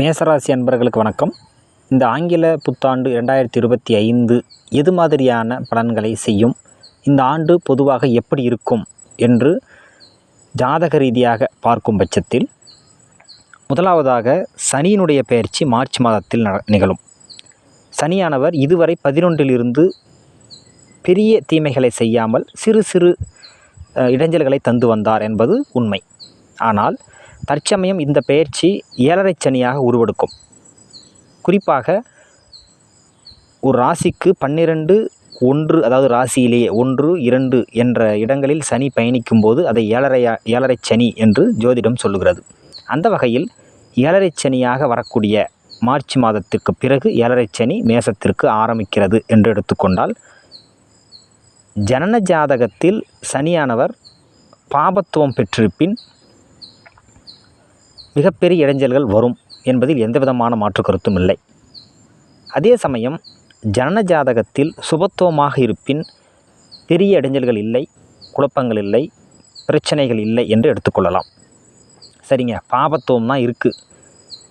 மேசராசி அன்பர்களுக்கு வணக்கம். இந்த ஆங்கில புத்தாண்டு இரண்டாயிரத்தி இருபத்தி ஐந்து எது மாதிரியான பலன்களை செய்யும்? இந்த ஆண்டு பொதுவாக எப்படி இருக்கும் என்று ஜாதக ரீதியாக பார்க்கும் பட்சத்தில் முதலாவதாக சனியினுடைய பெயர்ச்சி மார்ச் மாதத்தில் நிகழும். சனியானவர் இதுவரை பதினொன்றிலிருந்து பெரிய தீமைகளை செய்யாமல் சிறு சிறு இடைஞ்சல்களை தந்து வந்தார் என்பது உண்மை. ஆனால் தற்சமயம் இந்த பெயர்ச்சி ஏழரை சனியாக உருவெடுக்கும். குறிப்பாக ஒரு ராசிக்கு பன்னிரண்டு ஒன்று அதாவது ராசியிலேயே ஒன்று இரண்டு என்ற இடங்களில் சனி பயணிக்கும் போது அதை ஏழரையா ஏழரை சனி என்று ஜோதிடம் சொல்லுகிறது. அந்த வகையில் ஏழரை சனியாக வரக்கூடிய மார்ச் மாதத்திற்கு பிறகு ஏழரை சனி மேசத்திற்கு ஆரம்பிக்கிறது என்று எடுத்துக்கொண்டால் ஜனன ஜாதகத்தில் சனியானவர் பாபத்துவம் பெற்றிருப்பின் மிகப்பெரிய இடைஞ்சல்கள் வரும் என்பதில் எந்தவிதமான மாற்று கருத்தும் இல்லை. அதே சமயம் ஜனன ஜாதகத்தில் சுபத்துவமாக இருப்பின் பெரிய இடைஞ்சல்கள் இல்லை குழப்பங்கள் இல்லை பிரச்சனைகள் இல்லை என்று எடுத்துக்கொள்ளலாம். சரிங்க பாபத்துவம் தான் இருக்குது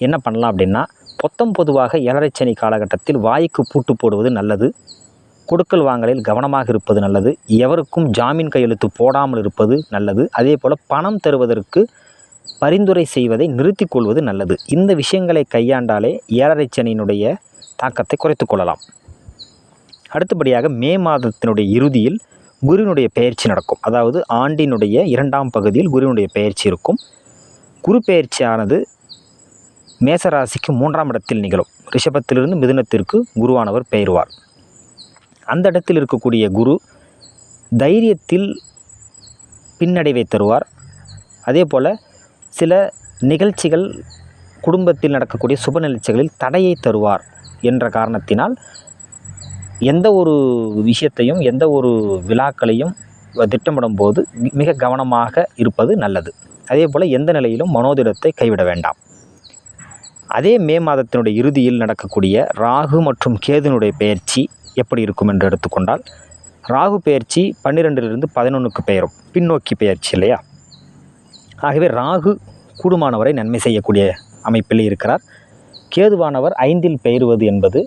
என்ன பண்ணலாம் அப்படின்னா பொத்தம் பொதுவாக ஏழரைச்சனி காலகட்டத்தில் வாய்க்கு பூட்டு போடுவது நல்லது கொடுக்கல் வாங்கலில் கவனமாக இருப்பது நல்லது எவருக்கும் ஜாமீன் கையெழுத்து போடாமல் இருப்பது நல்லது அதே போல் பணம் தருவதற்கு பரிந்துரை செய்வதை நிறுத்திக் கொள்வது நல்லது. இந்த விஷயங்களை கையாண்டாலே ஏழரை சனியினுடைய தாக்கத்தை குறைத்து கொள்ளலாம். அடுத்தபடியாக மே மாதத்தினுடைய இறுதியில் குருவினுடைய பெயர்ச்சி நடக்கும். அதாவது ஆண்டினுடைய இரண்டாம் பகுதியில் குருவினுடைய பெயர்ச்சி இருக்கும். குரு பெயர்ச்சியானது மேசராசிக்கு மூன்றாம் இடத்தில் நிகழும். ரிஷபத்திலிருந்து மிதுனத்திற்கு குருவானவர் பெயர்வார். அந்த இடத்தில் இருக்கக்கூடிய குரு தைரியத்தில் பின்னடைவை தருவார். அதே போல் சில நிகழ்ச்சிகள் குடும்பத்தில் நடக்கக்கூடிய சுப நிகழ்ச்சிகளில் தடையை தருவார் என்ற காரணத்தினால் எந்த ஒரு விஷயத்தையும் எந்த ஒரு விழாக்களையும் திட்டமிடும் போது மிக கவனமாக இருப்பது நல்லது. அதே போல் எந்த நிலையிலும் மனோதிடத்தை கைவிட வேண்டாம். அதே மே மாதத்தினுடைய இறுதியில் நடக்கக்கூடிய ராகு மற்றும் கேதுனுடைய பெயர்ச்சி எப்படி இருக்கும் என்று எடுத்துக்கொண்டால் ராகு பெயர்ச்சி பன்னிரெண்டிலிருந்து பதினொன்றுக்கு பெயரும் பின்னோக்கி பெயர்ச்சி இல்லையா? ஆகவே ராகு கூடுமானவரை நன்மை செய்யக்கூடிய அமைப்பில் இருக்கிறார். கேதுவானவர் ஐந்தில் பெயருவது என்பது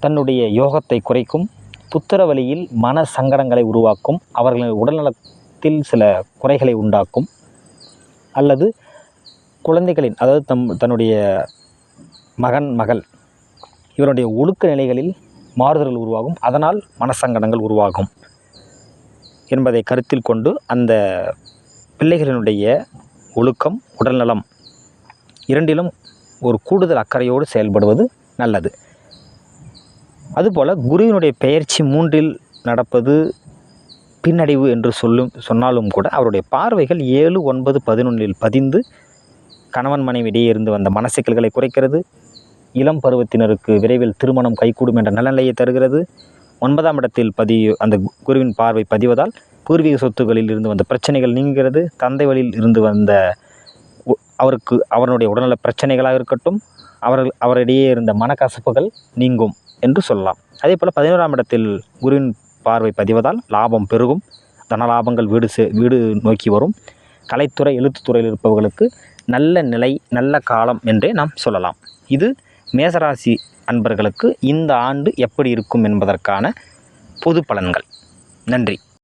தன்னுடைய யோகத்தை குறைக்கும் புத்திர வழியில் மன சங்கடங்களை உருவாக்கும் அவர்களின் உடல்நலத்தில் சில குறைகளை உண்டாக்கும் அல்லது குழந்தைகளின் அதாவது தம் தன்னுடைய மகன் மகள் இவருடைய ஒழுக்க நிலைகளில் மாறுதல்கள் உருவாகும் அதனால் மனசங்கடங்கள் உருவாகும் என்பதை கருத்தில் கொண்டு அந்த பிள்ளைகளினுடைய ஒழுக்கம் உடல்நலம் இரண்டிலும் ஒரு கூடுதல் அக்கறையோடு செயல்படுவது நல்லது. அதுபோல் குருவினுடைய பெயர்ச்சி மூன்றில் நடப்பது பின்னடைவு என்று சொல்லும் சொன்னாலும் கூட அவருடைய பார்வைகள் ஏழு ஒன்பது பதினொன்றில் பதிந்து கணவன் மனைவி இடையே இருந்து வந்த மனசிக்கல்களை குறைக்கிறது. இளம் பருவத்தினருக்கு விரைவில் திருமணம் கைகூடும் என்ற நலநிலையை தருகிறது. ஒன்பதாம் இடத்தில் பதிய அந்த குருவின் பார்வை பதிவதால் பூர்வீக சொத்துகளில் இருந்து வந்த பிரச்சனைகள் நீங்கிறது தந்தை வழியில் இருந்து வந்த அவருக்கு அவருடைய உடல்நல பிரச்சனைகளாக இருக்கட்டும் அவர்கள் அவரிடையே இருந்த மனக்கசப்புகள் நீங்கும் என்று சொல்லலாம். அதே போல் பதினோராம் இடத்தில் குருவின் பார்வை பதிவதால் லாபம் பெருகும். தனலாபங்கள் வீடு சே வீடு நோக்கி வரும். கலைத்துறை எழுத்துத்துறையில் இருப்பவர்களுக்கு நல்ல நிலை நல்ல காலம் என்றே நாம் சொல்லலாம். இது மேசராசி அன்பர்களுக்கு இந்த ஆண்டு எப்படி இருக்கும் என்பதற்கான பொது பலன்கள். நன்றி.